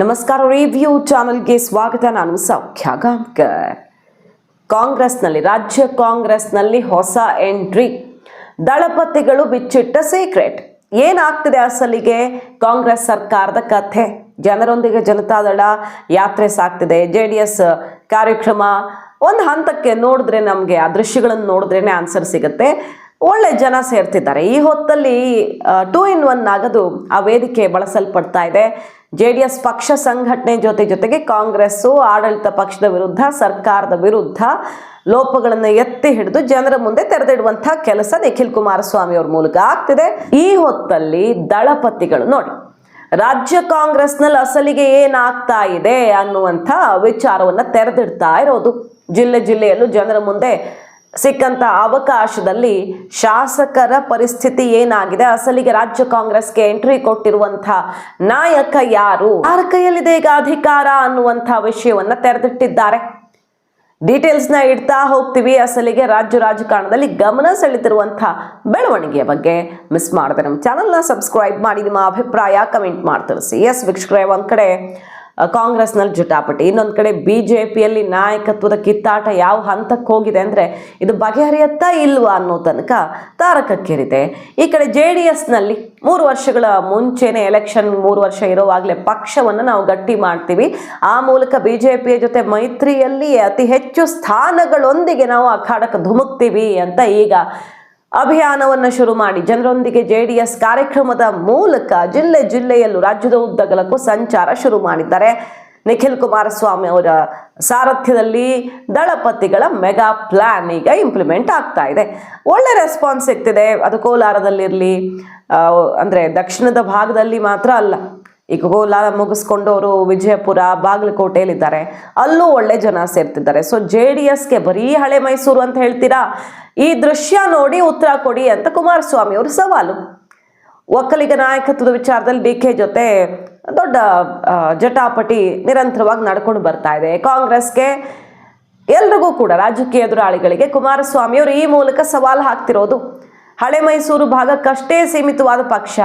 ನಮಸ್ಕಾರ ರಿವ್ಯೂ ಚಾನಲ್ಗೆ ಸ್ವಾಗತ. ನಾನು ಸೌಖ್ಯ ಗಾಂವ್ಕರ್ ಕಾಂಗ್ರೆಸ್ನಲ್ಲಿ, ರಾಜ್ಯ ಕಾಂಗ್ರೆಸ್ನಲ್ಲಿ ಹೊಸ ಎಂಟ್ರಿ. ದಳಪತಿಗಳು ಬಿಚ್ಚಿಟ್ಟ ಸೀಕ್ರೆಟ್ ಏನಾಗ್ತಿದೆ ಅಸಲಿಗೆ? ಕಾಂಗ್ರೆಸ್ ಸರ್ಕಾರದ ಕಥೆ. ಜನರೊಂದಿಗೆ ಜನತಾದಳ ಯಾತ್ರೆ ಸಾಗ್ತಿದೆ. ಜೆ ಡಿ ಎಸ್ ಕಾರ್ಯಕ್ರಮ. ಒಂದು ಹಂತಕ್ಕೆ ನೋಡಿದ್ರೆ ನಮಗೆ, ಆ ದೃಶ್ಯಗಳನ್ನು ನೋಡಿದ್ರೇ ಆನ್ಸರ್ ಸಿಗುತ್ತೆ. ಒಳ್ಳೆ ಜನ ಸೇರ್ತಿದ್ದಾರೆ. ಈ ಹೊತ್ತಲ್ಲಿ ಟೂ ಇನ್ ಒನ್ ಆಗದು ಆ ವೇದಿಕೆ ಬಳಸಲ್ಪಡ್ತಾ ಇದೆ. ಜೆ ಡಿ ಎಸ್ ಪಕ್ಷ ಸಂಘಟನೆ ಜೊತೆ ಜೊತೆಗೆ ಕಾಂಗ್ರೆಸ್ಸು, ಆಡಳಿತ ಪಕ್ಷದ ವಿರುದ್ಧ, ಸರ್ಕಾರದ ವಿರುದ್ಧ ಲೋಪಗಳನ್ನು ಎತ್ತಿ ಹಿಡಿದು ಜನರ ಮುಂದೆ ತೆರೆದಿಡುವಂತಹ ಕೆಲಸ ನಿಖಿಲ್ ಕುಮಾರಸ್ವಾಮಿ ಅವ್ರ ಮೂಲಕ ಆಗ್ತಿದೆ. ಈ ಹೊತ್ತಲ್ಲಿ ದಳಪತಿಗಳು ನೋಡಿ, ರಾಜ್ಯ ಕಾಂಗ್ರೆಸ್ನಲ್ಲಿ ಅಸಲಿಗೆ ಏನಾಗ್ತಾ ಇದೆ ಅನ್ನುವಂಥ ವಿಚಾರವನ್ನ ತೆರೆದಿಡ್ತಾ ಇರೋದು. ಜಿಲ್ಲೆ ಜಿಲ್ಲೆಯಲ್ಲೂ ಜನರ ಮುಂದೆ ಸಿಕ್ಕಂತ ಅವಕಾಶದಲ್ಲಿ ಶಾಸಕರ ಪರಿಸ್ಥಿತಿ ಏನಾಗಿದೆ? ಅಸಲಿಗೆ ರಾಜ್ಯ ಕಾಂಗ್ರೆಸ್ಗೆ ಎಂಟ್ರಿ ಕೊಟ್ಟಿರುವಂಥ ನಾಯಕ ಯಾರು? ಯಾರ ಕೈಯಲ್ಲಿದೆ ಈಗ ಅಧಿಕಾರ ಅನ್ನುವಂಥ ವಿಷಯವನ್ನ ತೆರೆದಿಟ್ಟಿದ್ದಾರೆ. ಡೀಟೇಲ್ಸ್ನ ಇಡ್ತಾ ಹೋಗ್ತೀವಿ. ಅಸಲಿಗೆ ರಾಜ್ಯ ರಾಜಕಾರಣದಲ್ಲಿ ಗಮನ ಸೆಳೆದಿರುವಂತಹ ಬೆಳವಣಿಗೆಯ ಬಗ್ಗೆ ಮಿಸ್ ಮಾಡದೆ ನಮ್ಮ ಚಾನಲ್ನ ಸಬ್ಸ್ಕ್ರೈಬ್ ಮಾಡಿ ನಿಮ್ಮ ಅಭಿಪ್ರಾಯ ಕಮೆಂಟ್ ಮಾಡಿ ತಿಳಿಸಿ. ಎಸ್ ವೀಕ್ಷಕರೇ, ಒಂದು ಕಡೆ ಕಾಂಗ್ರೆಸ್ನಲ್ಲಿ ಜುಟಾಪಟಿ ಇನ್ನೊಂದು ಕಡೆ ಬಿ ಜೆ ನಾಯಕತ್ವದ ಕಿತ್ತಾಟ ಯಾವ ಹಂತಕ್ಕೆ ಹೋಗಿದೆ ಅಂದರೆ ಇದು ಬಗೆಹರಿಯತ್ತಾ ಇಲ್ವಾ ಅನ್ನೋ ತನಕ ತಾರಕಕ್ಕೇರಿದೆ. ಈ ಕಡೆ ಜೆ ಡಿ ಎಸ್ನಲ್ಲಿ ಮೂರು ವರ್ಷಗಳ ಮುಂಚೆನೆ ಎಲೆಕ್ಷನ್ ಮೂರು ವರ್ಷ ಇರೋವಾಗಲೇ ಪಕ್ಷವನ್ನು ನಾವು ಗಟ್ಟಿ ಮಾಡ್ತೀವಿ. ಆ ಮೂಲಕ ಬಿ ಜೆ ಪಿಯ ಜೊತೆ ಮೈತ್ರಿಯಲ್ಲಿ ಅತಿ ಹೆಚ್ಚು ಸ್ಥಾನಗಳೊಂದಿಗೆ ನಾವು ಅಖಾಡಕ್ಕೆ ಧುಮುಕ್ತೀವಿ ಅಂತ ಈಗ ಅಭಿಯಾನವನ್ನು ಶುರು ಮಾಡಿ. ಜನರೊಂದಿಗೆ ಜೆ ಡಿ ಎಸ್ ಕಾರ್ಯಕ್ರಮದ ಮೂಲಕ ಜಿಲ್ಲೆ ಜಿಲ್ಲೆಯಲ್ಲೂ ರಾಜ್ಯದ ಉದ್ದಗಲಕ್ಕೂ ಸಂಚಾರ ಶುರು ಮಾಡಿದ್ದಾರೆ. ನಿಖಿಲ್ ಕುಮಾರಸ್ವಾಮಿ ಅವರ ಸಾರಥ್ಯದಲ್ಲಿ ದಳಪತಿಗಳ ಮೆಗಾ ಪ್ಲಾನ್ ಈಗ ಇಂಪ್ಲಿಮೆಂಟ್ ಆಗ್ತಾ ಇದೆ. ಒಳ್ಳೆ ರೆಸ್ಪಾನ್ಸ್ ಸಿಗ್ತಿದೆ. ಅದು ಕೋಲಾರದಲ್ಲಿರಲಿ ಅಂದರೆ ದಕ್ಷಿಣದ ಭಾಗದಲ್ಲಿ ಮಾತ್ರ ಅಲ್ಲ. ಈಗ ಕೋಲಾರ ಮುಗಿಸ್ಕೊಂಡು ಅವರು ವಿಜಯಪುರ, ಬಾಗಲಕೋಟೆಯಲ್ಲಿದ್ದಾರೆ. ಅಲ್ಲೂ ಒಳ್ಳೆ ಜನ ಸೇರ್ತಿದ್ದಾರೆ. ಸೊ ಜೆ ಡಿ ಎಸ್ಗೆ ಬರೀ ಹಳೆ ಮೈಸೂರು ಅಂತ ಹೇಳ್ತೀರಾ? ಈ ದೃಶ್ಯ ನೋಡಿ ಉತ್ತರ ಕೊಡಿ ಅಂತ ಕುಮಾರಸ್ವಾಮಿ ಅವರು ಸವಾಲು. ಒಕ್ಕಲಿಗ ನಾಯಕತ್ವದ ವಿಚಾರದಲ್ಲಿ ಡಿ ಕೆ ಜೊತೆ ದೊಡ್ಡ ಜಟಾಪಟಿ ನಿರಂತರವಾಗಿ ನಡ್ಕೊಂಡು ಬರ್ತಾ ಇದೆ. ಕಾಂಗ್ರೆಸ್ಗೆ ಎಲ್ರಿಗೂ ಕೂಡ ರಾಜಕೀಯ ಎದುರಾಳಿಗಳಿಗೆ ಕುಮಾರಸ್ವಾಮಿ ಅವರು ಈ ಮೂಲಕ ಸವಾಲು ಹಾಕ್ತಿರೋದು. ಹಳೆ ಮೈಸೂರು ಭಾಗಕ್ಕಷ್ಟೇ ಸೀಮಿತವಾದ ಪಕ್ಷ.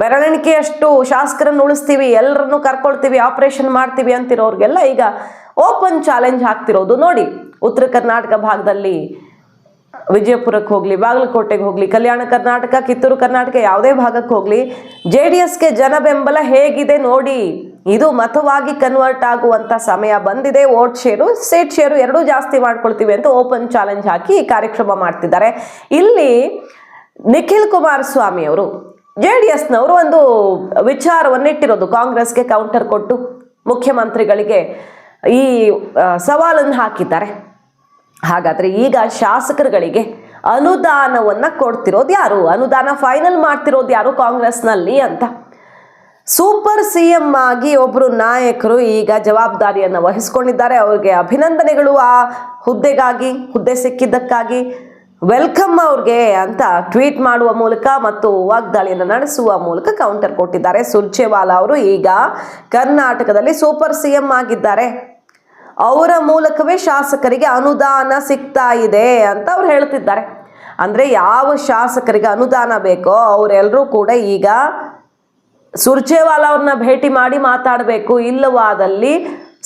ಬೆರಳೆಣಿಕೆಯಷ್ಟು ಶಾಸಕರನ್ನು ಉಳಿಸ್ತೀವಿ, ಎಲ್ಲರನ್ನು ಕರ್ಕೊಳ್ತೀವಿ, ಆಪರೇಷನ್ ಮಾಡ್ತೀವಿ ಅಂತಿರೋರಿಗೆಲ್ಲ ಈಗ ಓಪನ್ ಚಾಲೆಂಜ್ ಹಾಕ್ತಿರೋದು. ನೋಡಿ, ಉತ್ತರ ಕರ್ನಾಟಕ ಭಾಗದಲ್ಲಿ ವಿಜಯಪುರಕ್ಕೆ ಹೋಗಲಿ, ಬಾಗಲಕೋಟೆಗೆ ಹೋಗಲಿ, ಕಲ್ಯಾಣ ಕರ್ನಾಟಕ, ಕಿತ್ತೂರು ಕರ್ನಾಟಕ ಯಾವುದೇ ಭಾಗಕ್ಕೆ ಹೋಗಲಿ, ಜೆ ಡಿ ಎಸ್ಗೆ ಜನ ಬೆಂಬಲ ಹೇಗಿದೆ ನೋಡಿ. ಇದು ಮತವಾಗಿ ಕನ್ವರ್ಟ್ ಆಗುವಂಥ ಸಮಯ ಬಂದಿದೆ. ವೋಟ್ ಶೇರು, ಸೀಟ್ ಶೇರು ಎರಡೂ ಜಾಸ್ತಿ ಮಾಡ್ಕೊಳ್ತೀವಿ ಅಂತ ಓಪನ್ ಚಾಲೆಂಜ್ ಹಾಕಿ ಕಾರ್ಯಕ್ರಮ ಮಾಡ್ತಿದ್ದಾರೆ. ಇಲ್ಲಿ ನಿಖಿಲ್ ಕುಮಾರಸ್ವಾಮಿ ಅವರು ಜೆ ಡಿ ಎಸ್ನವರು ಒಂದು ವಿಚಾರವನ್ನು ಇಟ್ಟಿರೋದು ಕಾಂಗ್ರೆಸ್ಗೆ ಕೌಂಟರ್ ಕೊಟ್ಟು ಮುಖ್ಯಮಂತ್ರಿಗಳಿಗೆ ಈ ಸವಾಲನ್ನು ಹಾಕಿದ್ದಾರೆ. ಹಾಗಾದರೆ ಈಗ ಶಾಸಕರುಗಳಿಗೆ ಅನುದಾನವನ್ನು ಕೊಡ್ತಿರೋದು ಯಾರು? ಅನುದಾನ ಫೈನಲ್ ಮಾಡ್ತಿರೋದು ಯಾರು ಕಾಂಗ್ರೆಸ್ನಲ್ಲಿ ಅಂತ? ಸೂಪರ್ ಸಿ ಎಂ ಆಗಿ ಒಬ್ಬರು ನಾಯಕರು ಈಗ ಜವಾಬ್ದಾರಿಯನ್ನು ವಹಿಸ್ಕೊಂಡಿದ್ದಾರೆ. ಅವರಿಗೆ ಅಭಿನಂದನೆಗಳು ಆ ಹುದ್ದೆಗಾಗಿ, ಹುದ್ದೆ ಸಿಕ್ಕಿದ್ದಕ್ಕಾಗಿ. ವೆಲ್ಕಮ್ ಅವ್ರಿಗೆ ಅಂತ ಟ್ವೀಟ್ ಮಾಡುವ ಮೂಲಕ ಮತ್ತು ವಾಗ್ದಾಳಿಯನ್ನು ನಡೆಸುವ ಮೂಲಕ ಕೌಂಟರ್ ಕೊಟ್ಟಿದ್ದಾರೆ. ಸುರ್ಜೇವಾಲಾ ಅವರು ಈಗ ಕರ್ನಾಟಕದಲ್ಲಿ ಸೂಪರ್ ಸಿ ಎಂ ಆಗಿದ್ದಾರೆ. ಅವರ ಮೂಲಕವೇ ಶಾಸಕರಿಗೆ ಅನುದಾನ ಸಿಗ್ತಾ ಇದೆ ಅಂತ ಅವ್ರು ಹೇಳ್ತಿದ್ದಾರೆ. ಅಂದರೆ ಯಾವ ಶಾಸಕರಿಗೆ ಅನುದಾನ ಬೇಕೋ ಅವರೆಲ್ಲರೂ ಕೂಡ ಈಗ ಸುರ್ಜೇವಾಲಾ ಅವ್ರನ್ನ ಭೇಟಿ ಮಾಡಿ ಮಾತಾಡಬೇಕು. ಇಲ್ಲವಾದಲ್ಲಿ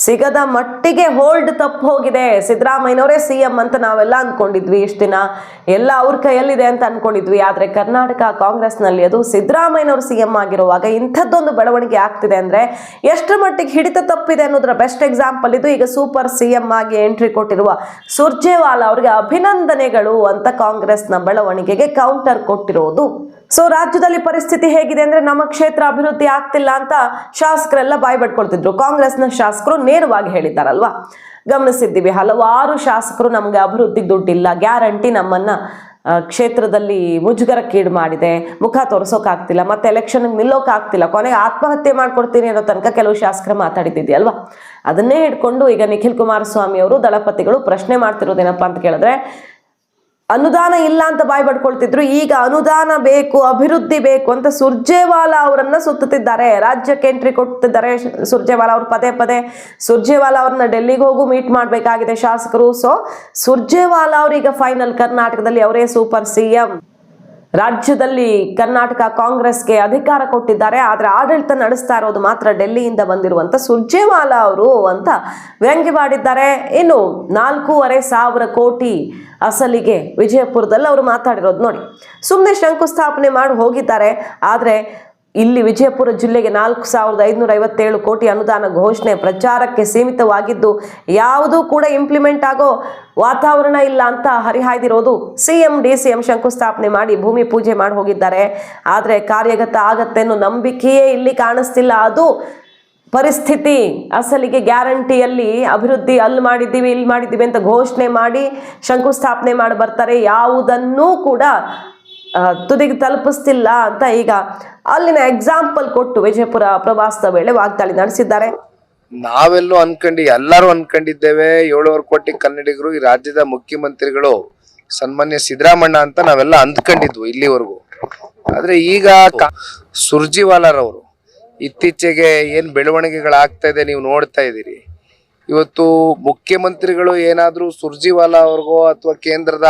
ಸಿಗದ ಮಟ್ಟಿಗೆ ಹೋಲ್ಡ್ ತಪ್ಪು ಹೋಗಿದೆ. ಸಿದ್ದರಾಮಯ್ಯನವರೇ ಸಿ ಎಂ ಅಂತ ನಾವೆಲ್ಲ ಅಂದ್ಕೊಂಡಿದ್ವಿ ಇಷ್ಟು ದಿನ. ಎಲ್ಲ ಅವ್ರ ಕೈಯಲ್ಲಿದೆ ಅಂತ ಅಂದ್ಕೊಂಡಿದ್ವಿ ಆದರೆ ಕರ್ನಾಟಕ ಕಾಂಗ್ರೆಸ್ನಲ್ಲಿ ಅದು ಸಿದ್ದರಾಮಯ್ಯನವರು ಸಿ ಎಂ ಆಗಿರುವಾಗ ಇಂಥದ್ದೊಂದು ಬೆಳವಣಿಗೆ ಆಗ್ತಿದೆ ಅಂದರೆ ಎಷ್ಟರ ಮಟ್ಟಿಗೆ ಹಿಡಿತ ತಪ್ಪಿದೆ ಅನ್ನೋದರ ಬೆಸ್ಟ್ ಎಕ್ಸಾಂಪಲ್ ಇದು. ಈಗ ಸೂಪರ್ ಸಿ ಎಂ ಆಗಿ ಎಂಟ್ರಿ ಕೊಟ್ಟಿರುವ ಸುರ್ಜೇವಾಲಾ ಅವರಿಗೆ ಅಭಿನಂದನೆಗಳು ಅಂತ ಕಾಂಗ್ರೆಸ್ನ ಬೆಳವಣಿಗೆಗೆ ಕೌಂಟರ್ ಕೊಟ್ಟಿರೋದು. ಸೊ ರಾಜ್ಯದಲ್ಲಿ ಪರಿಸ್ಥಿತಿ ಹೇಗಿದೆ ಅಂದ್ರೆ ನಮ್ಮ ಕ್ಷೇತ್ರ ಅಭಿವೃದ್ಧಿ ಆಗ್ತಿಲ್ಲ ಅಂತ ಶಾಸಕರೆಲ್ಲ ಬಾಯ್ ಬಡ್ಕೊಳ್ತಿದ್ರು. ಕಾಂಗ್ರೆಸ್ನ ಶಾಸಕರು ನೇರವಾಗಿ ಹೇಳಿದ್ದಾರಲ್ವಾ? ಗಮನಿಸಿದ್ದೀವಿ. ಹಲವಾರು ಶಾಸಕರು ನಮಗೆ ಅಭಿವೃದ್ಧಿ ದುಡ್ಡಿಲ್ಲ. ಗ್ಯಾರಂಟಿ ನಮ್ಮನ್ನ ಕ್ಷೇತ್ರದಲ್ಲಿ ಮುಜುಗರಕ್ಕೀಡು ಮಾಡಿದೆ. ಮುಖ ತೋರಿಸೋಕ್ಕಾಗ್ತಿಲ್ಲ ಮತ್ತೆ ಎಲೆಕ್ಷನ್ಗೆ ನಿಲ್ಲೋಕ್ಕಾಗ್ತಿಲ್ಲ ಕೊನೆಗೆ ಆತ್ಮಹತ್ಯೆ ಮಾಡ್ಕೊಡ್ತೀನಿ ಅನ್ನೋ ತನಕ ಕೆಲವು ಶಾಸಕರು ಮಾತಾಡಿದ್ದಿದೆಯಲ್ವಾ? ಅದನ್ನೇ ಹಿಡ್ಕೊಂಡು ಈಗ ನಿಖಿಲ್ ಕುಮಾರಸ್ವಾಮಿ ಅವರು ದಳಪತಿಗಳು ಪ್ರಶ್ನೆ ಮಾಡ್ತಿರೋದೇನಪ್ಪ ಅಂತ ಕೇಳಿದ್ರೆ ಅನುದಾನ ಇಲ್ಲ ಅಂತ ಬಾಯ್ ಪಡ್ಕೊಳ್ತಿದ್ರು ಈಗ ಅನುದಾನ ಬೇಕು, ಅಭಿವೃದ್ಧಿ ಬೇಕು ಅಂತ ಸುರ್ಜೇವಾಲಾ ಅವರನ್ನ ಸುತ್ತುತ್ತಿದ್ದಾರೆ. ರಾಜ್ಯಕ್ಕೆ ಎಂಟ್ರಿ ಕೊಡ್ತಿದ್ದಾರೆ ಸುರ್ಜೇವಾಲಾ ಅವರು ಪದೇ ಪದೇ. ಸುರ್ಜೇವಾಲಾ ಅವ್ರನ್ನ ಡೆಲ್ಲಿಗೆ ಹೋಗು ಮೀಟ್ ಮಾಡಬೇಕಾಗಿದೆ ಶಾಸಕರು. ಸೊ ಸುರ್ಜೇವಾಲಾ ಅವ್ರೀಗ ಫೈನಲ್ ಕರ್ನಾಟಕದಲ್ಲಿ ಅವರೇ ಸೂಪರ್ ಸಿ ಎಂ ರಾಜ್ಯದಲ್ಲಿ ಕರ್ನಾಟಕ ಕಾಂಗ್ರೆಸ್ಗೆ ಅಧಿಕಾರ ಕೊಟ್ಟಿದ್ದಾರೆ, ಆದರೆ ಆಡಳಿತ ನಡೆಸ್ತಾ ಇರೋದು ಮಾತ್ರ ಡೆಲ್ಲಿಯಿಂದ ಬಂದಿರುವಂತ ಸುರ್ಜೇವಾಲಾ ಅವರು ಅಂತ ವ್ಯಂಗ್ಯವಾಡಿದ್ದಾರೆ ಇನ್ನು ನಾಲ್ಕೂವರೆ ಸಾವಿರ ಕೋಟಿ ಅಸಲಿಗೆ ವಿಜಯಪುರದಲ್ಲಿ ಅವರು ಮಾತಾಡಿರೋದು ನೋಡಿ. ಸುಮ್ಮನೆ ಶಂಕುಸ್ಥಾಪನೆ ಮಾಡಿ ಹೋಗಿದ್ದಾರೆ, ಆದರೆ ಇಲ್ಲಿ ವಿಜಯಪುರ ಜಿಲ್ಲೆಗೆ ನಾಲ್ಕು ಸಾವಿರದ ಐದುನೂರ ಐವತ್ತೇಳು ಕೋಟಿ ಅನುದಾನ ಘೋಷಣೆ ಪ್ರಚಾರಕ್ಕೆ ಸೀಮಿತವಾಗಿದ್ದು, ಯಾವುದೂ ಕೂಡ ಇಂಪ್ಲಿಮೆಂಟ್ ಆಗೋ ವಾತಾವರಣ ಇಲ್ಲ ಅಂತ ಹರಿಹಾಯ್ದಿರೋದು C M D C M ಶಂಕುಸ್ಥಾಪನೆ ಮಾಡಿ ಭೂಮಿ ಪೂಜೆ ಮಾಡಿ ಹೋಗಿದ್ದಾರೆ. ಆದರೆ ಕಾರ್ಯಗತ ಆಗತ್ತೆ ಅನ್ನೋ ನಂಬಿಕೆಯೇ ಇಲ್ಲಿ ಕಾಣಿಸ್ತಿಲ್ಲ. ಅದು ಪರಿಸ್ಥಿತಿ. ಅಸಲಿಗೆ ಗ್ಯಾರಂಟಿಯಲ್ಲಿ ಅಭಿವೃದ್ಧಿ ಅಲ್ಲಿ ಮಾಡಿದ್ದೀವಿ, ಇಲ್ಲಿ ಮಾಡಿದ್ದೀವಿ ಅಂತ ಘೋಷಣೆ ಮಾಡಿ ಶಂಕುಸ್ಥಾಪನೆ ಮಾಡಿ ಬರ್ತಾರೆ. ಯಾವುದನ್ನೂ ಕೂಡ ತುದಿಗೆ ತಲುಪಿಸ್ತಿಲ್ಲ ಅಂತ ಈಗ ಅಲ್ಲಿನ ಎಕ್ಸಾಂಪಲ್ ಕೊಟ್ಟು ವಿಜಯಪುರ ಪ್ರವಾಸದ ವೇಳೆ ವಾಗ್ದಾಳಿ ನಡೆಸಿದ್ದಾರೆ. ನಾವೆಲ್ಲೂ ಅನ್ಕೊಂಡಿ, ಎಲ್ಲರೂ ಅನ್ಕೊಂಡಿದ್ದೇವೆ. ಏಳುವರೆ ಕೋಟಿ ಕನ್ನಡಿಗರು ಈ ರಾಜ್ಯದ ಮುಖ್ಯಮಂತ್ರಿಗಳು, ಸನ್ಮಾನ್ಯ ಸಿದ್ದರಾಮಣ್ಣ ಅಂತ ನಾವೆಲ್ಲ ಅಂದ್ಕೊಂಡಿದ್ವು ಇಲ್ಲಿವರೆಗೂ. ಆದ್ರೆ ಈಗ ಸುರ್ಜಿವಾಲಾರವರು ಇತ್ತೀಚೆಗೆ ಏನ್ ಬೆಳವಣಿಗೆಗಳಾಗ್ತಾ ಇದೆ ನೀವು ನೋಡ್ತಾ ಇದ್ದೀರಿ. ಇವತ್ತು ಮುಖ್ಯಮಂತ್ರಿಗಳು ಏನಾದ್ರೂ ಸುರ್ಜಿವಾಲಾ ಅವ್ರಿಗೋ ಅಥವಾ ಕೇಂದ್ರದ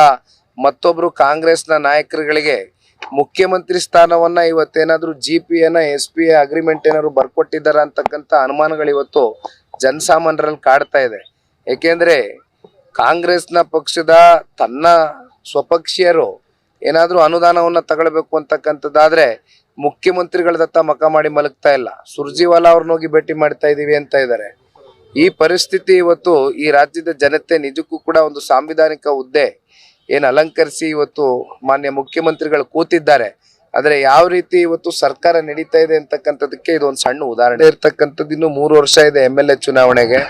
ಮತ್ತೊಬ್ರು ಕಾಂಗ್ರೆಸ್ನ ನಾಯಕರುಗಳಿಗೆ ಮುಖ್ಯಮಂತ್ರಿ ಸ್ಥಾನವನ್ನ ಇವತ್ತೇನಾದ್ರೂ G P N S P A agreement ಏನಾದ್ರು ಬರ್ಕೊಟ್ಟಿದ್ದಾರೆ ಅಂತಕ್ಕಂಥ ಅನುಮಾನಗಳು ಇವತ್ತು ಜನಸಾಮಾನ್ಯರಲ್ಲಿ ಕಾಡ್ತಾ ಇದೆ. ಏಕೆಂದ್ರೆ ಕಾಂಗ್ರೆಸ್ನ ಪಕ್ಷದ ತನ್ನ ಸ್ವಪಕ್ಷೀಯರು ಏನಾದ್ರೂ ಅನುದಾನವನ್ನ ತಗೊಳ್ಬೇಕು ಅಂತಕ್ಕಂಥದ್ದಾದ್ರೆ ಮುಖ್ಯಮಂತ್ರಿಗಳದತ್ತ ಮಕ ಮಾಡಿ ಮಲಗ್ತಾ ಇಲ್ಲ. ಸುರ್ಜಿವಾಲಾ ಅವ್ರನ್ನ ಹೋಗಿ ಭೇಟಿ ಮಾಡ್ತಾ ಇದೀವಿ ಅಂತ ಇದ್ದಾರೆ ಈ ಪರಿಸ್ಥಿತಿ ಇವತ್ತು ಈ ರಾಜ್ಯದ ಜನತೆ ನಿಜಕ್ಕೂ ಕೂಡ ಒಂದು ಸಾಂವಿಧಾನಿಕ ಹುದ್ದೆ ಏನ್ ಅಲಂಕರಿಸಿ ಇವತ್ತು ಮಾನ್ಯ ಮುಖ್ಯಮಂತ್ರಿಗಳು ಕೂತಿದ್ದಾರೆ. ಆದರೆ ಯಾವ ರೀತಿ ಇವತ್ತು ಸರ್ಕಾರ ನಡೀತಾ ಇದೆ ಅಂತಕ್ಕಂಥದಕ್ಕೆ ಇದೊಂದು ಸಣ್ಣ ಉದಾಹರಣೆ. ಇರ್ತಕ್ಕಂಥದ್ದು ಇನ್ನು ಮೂರು ವರ್ಷ ಇದೆ ಎಂ ಎಲ್ ಎ ಚುನಾವಣೆಗೆ.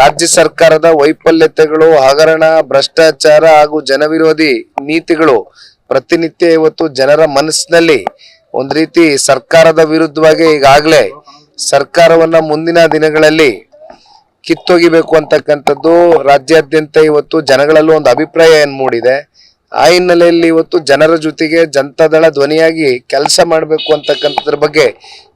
ರಾಜ್ಯ ಸರ್ಕಾರದ ವೈಫಲ್ಯತೆಗಳು, ಹಗರಣ, ಭ್ರಷ್ಟಾಚಾರ ಹಾಗೂ ಜನವಿರೋಧಿ ನೀತಿಗಳು ಪ್ರತಿನಿತ್ಯ ಇವತ್ತು ಜನರ ಮನಸ್ಸಿನಲ್ಲಿ ಒಂದ್ ರೀತಿ ಸರ್ಕಾರದ ವಿರುದ್ಧವಾಗಿ ಈಗಾಗಲೇ ಸರ್ಕಾರವನ್ನ ಮುಂದಿನ ದಿನಗಳಲ್ಲಿ ಕಿತ್ತೊಗಿಬೇಕು ಅಂತಕ್ಕಂಥದ್ದು ರಾಜ್ಯಾದ್ಯಂತ ಇವತ್ತು ಜನಗಳಲ್ಲೂ ಒಂದು ಅಭಿಪ್ರಾಯ ಏನ್ ಮೂಡಿದೆ. ಆ ಹಿನ್ನೆಲೆಯಲ್ಲಿ ಇವತ್ತು ಜನರ ಜೊತೆಗೆ ಜನತಾದಳ ಧ್ವನಿಯಾಗಿ ಕೆಲಸ ಮಾಡಬೇಕು ಅಂತಕ್ಕಂಥದ್ರ ಬಗ್ಗೆ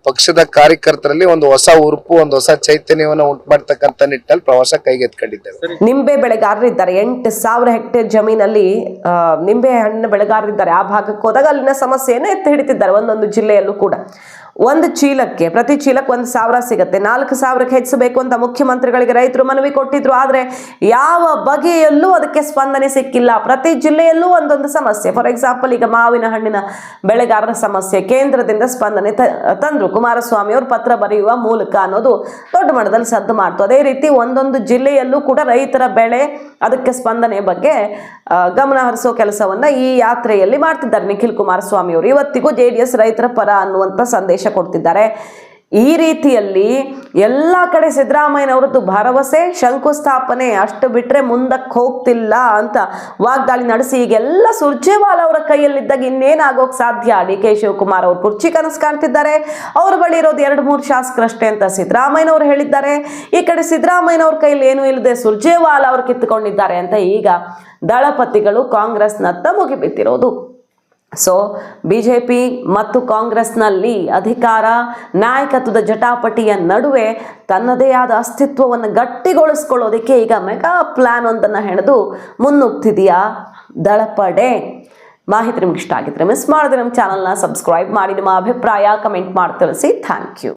ಪಕ್ಷದ ಕಾರ್ಯಕರ್ತರಲ್ಲಿ ಒಂದು ಹೊಸ ಉರುಪು ಒಂದು ಹೊಸ ಚೈತನ್ಯವನ್ನ ಉಂಟು ಮಾಡ್ತಕ್ಕಂಥ ನಿಟ್ಟಿನಲ್ಲಿ ಪ್ರವಾಸ ಕೈಗೆತ್ಕೊಂಡಿದ್ದೇವೆ ನಿಂಬೆ ಬೆಳೆಗಾರರಿದ್ದಾರೆ ಎಂಟು ಸಾವಿರ ಹೆಕ್ಟೇರ್ ಜಮೀನಲ್ಲಿ ನಿಂಬೆ ಹಣ್ಣು ಬೆಳೆಗಾರರಿದ್ದಾರೆ. ಆ ಭಾಗಕ್ಕೆ ಹೋದಾಗ ಅಲ್ಲಿನ ಸಮಸ್ಯೆಯನ್ನು ಎತ್ತಿ ಹಿಡಿತಿದ್ದಾರೆ ಒಂದೊಂದು ಜಿಲ್ಲೆಯಲ್ಲೂ ಕೂಡ. ಒಂದು ಚೀಲಕ್ಕೆ, ಪ್ರತಿ ಚೀಲಕ್ಕೆ ಒಂದು ಸಾವಿರ ಸಿಗುತ್ತೆ. ನಾಲ್ಕು ಸಾವಿರಕ್ಕೆ ಹೆಚ್ಚಿಸಬೇಕು ಅಂತ ಮುಖ್ಯಮಂತ್ರಿಗಳಿಗೆ ರೈತರು ಮನವಿ ಕೊಟ್ಟಿದ್ರು. ಆದರೆ ಯಾವ ಬಗೆಯಲ್ಲೂ ಅದಕ್ಕೆ ಸ್ಪಂದನೆ ಸಿಕ್ಕಿಲ್ಲ. ಪ್ರತಿ ಜಿಲ್ಲೆಯಲ್ಲೂ ಒಂದೊಂದು ಸಮಸ್ಯೆ. ಫಾರ್ ಎಕ್ಸಾಂಪಲ್ ಈಗ ಮಾವಿನ ಹಣ್ಣಿನ ಬೆಳೆಗಾರರ ಸಮಸ್ಯೆ. ಕೇಂದ್ರದಿಂದ ಸ್ಪಂದನೆ ತಂದ್ರು. ಕುಮಾರಸ್ವಾಮಿ ಅವರು ಪತ್ರ ಬರೆಯುವ ಮೂಲಕ ಅನ್ನೋದು ದೊಡ್ಡ ಮಟ್ಟದಲ್ಲಿ ಸದ್ದು ಮಾಡ್ತು. ಅದೇ ರೀತಿ ಒಂದೊಂದು ಜಿಲ್ಲೆಯಲ್ಲೂ ಕೂಡ ರೈತರ ಬೆಳೆ ಅದಕ್ಕೆ ಸ್ಪಂದನೆ ಬಗ್ಗೆ ಗಮನ ಹರಿಸೋ ಕೆಲಸವನ್ನ ಈ ಯಾತ್ರೆಯಲ್ಲಿ ಮಾಡ್ತಿದ್ದಾರೆ ನಿಖಿಲ್ ಕುಮಾರಸ್ವಾಮಿ ಅವರು. ಇವತ್ತಿಗೂ ಜೆ ರೈತರ ಪರ ಅನ್ನುವಂಥ ಸಂದೇಶ ಕೊಡ್ತಿದ್ದಾರೆ. ಈ ರೀತಿಯಲ್ಲಿ ಎಲ್ಲ ಕಡೆ ಸಿದ್ದರಾಮಯ್ಯನವರದ್ದು ಭರವಸೆ, ಶಂಕುಸ್ಥಾಪನೆ ಅಷ್ಟು ಬಿಟ್ಟರೆ ಮುಂದಕ್ಕೆ ಹೋಗ್ತಿಲ್ಲ ಅಂತ ವಾಗ್ದಾಳಿ ನಡೆಸಿ ಈಗೆಲ್ಲ ಸುರ್ಜೇವಾಲ್ ಅವರ ಕೈಯಲ್ಲಿದ್ದಾಗ ಇನ್ನೇನಾಗೋಕ್ ಸಾಧ್ಯ? ಡಿ ಕೆ ಶಿವಕುಮಾರ್ ಅವರು ಕುರ್ಚಿ ಕನಸು ಕಾಣ್ತಿದ್ದಾರೆ. ಅವ್ರ ಬಳಿ ಇರೋದು ಎರಡು ಮೂರು ಶಾಸಕರಷ್ಟೇ ಅಂತ ಸಿದ್ದರಾಮಯ್ಯನವರು ಹೇಳಿದ್ದಾರೆ. ಈ ಕಡೆ ಸಿದ್ದರಾಮಯ್ಯನವ್ರ ಕೈಯಲ್ಲಿ ಏನೂ ಇಲ್ಲದೆ ಸುರ್ಜೇವಾಲ್ ಅವರು ಕಿತ್ತುಕೊಂಡಿದ್ದಾರೆ ಅಂತ ಈಗ ದಳಪತಿಗಳು ಕಾಂಗ್ರೆಸ್ನತ್ತ ಮುಗಿಬಿದ್ದಿರೋದು. ಸೊ ಬಿ ಜೆ ಪಿ ಮತ್ತು ಕಾಂಗ್ರೆಸ್ನಲ್ಲಿ ಅಧಿಕಾರ, ನಾಯಕತ್ವದ ಜಟಾಪಟಿಯ ನಡುವೆ ತನ್ನದೇ ಆದ ಅಸ್ತಿತ್ವವನ್ನು ಗಟ್ಟಿಗೊಳಿಸ್ಕೊಳ್ಳೋದಕ್ಕೆ ಈಗ ಮೆಗಾ ಪ್ಲಾನ್ ಒಂದನ್ನು ಹೆಣೆದು ಮುನ್ನುಗ್ತಿದೆಯಾ ದಳಪಡೆ? ಮಾಹಿತಿ ನಿಮ್ಗೆ ಇಷ್ಟ ಆಗಿದ್ರೆ ಮಿಸ್ ಮಾಡಿದ್ರೆ ನಮ್ಮ ಚಾನಲ್ನ ಸಬ್ಸ್ಕ್ರೈಬ್ ಮಾಡಿ, ನಿಮ್ಮ ಅಭಿಪ್ರಾಯ ಕಮೆಂಟ್ ಮಾಡಿ ತಿಳಿಸಿ. Thank you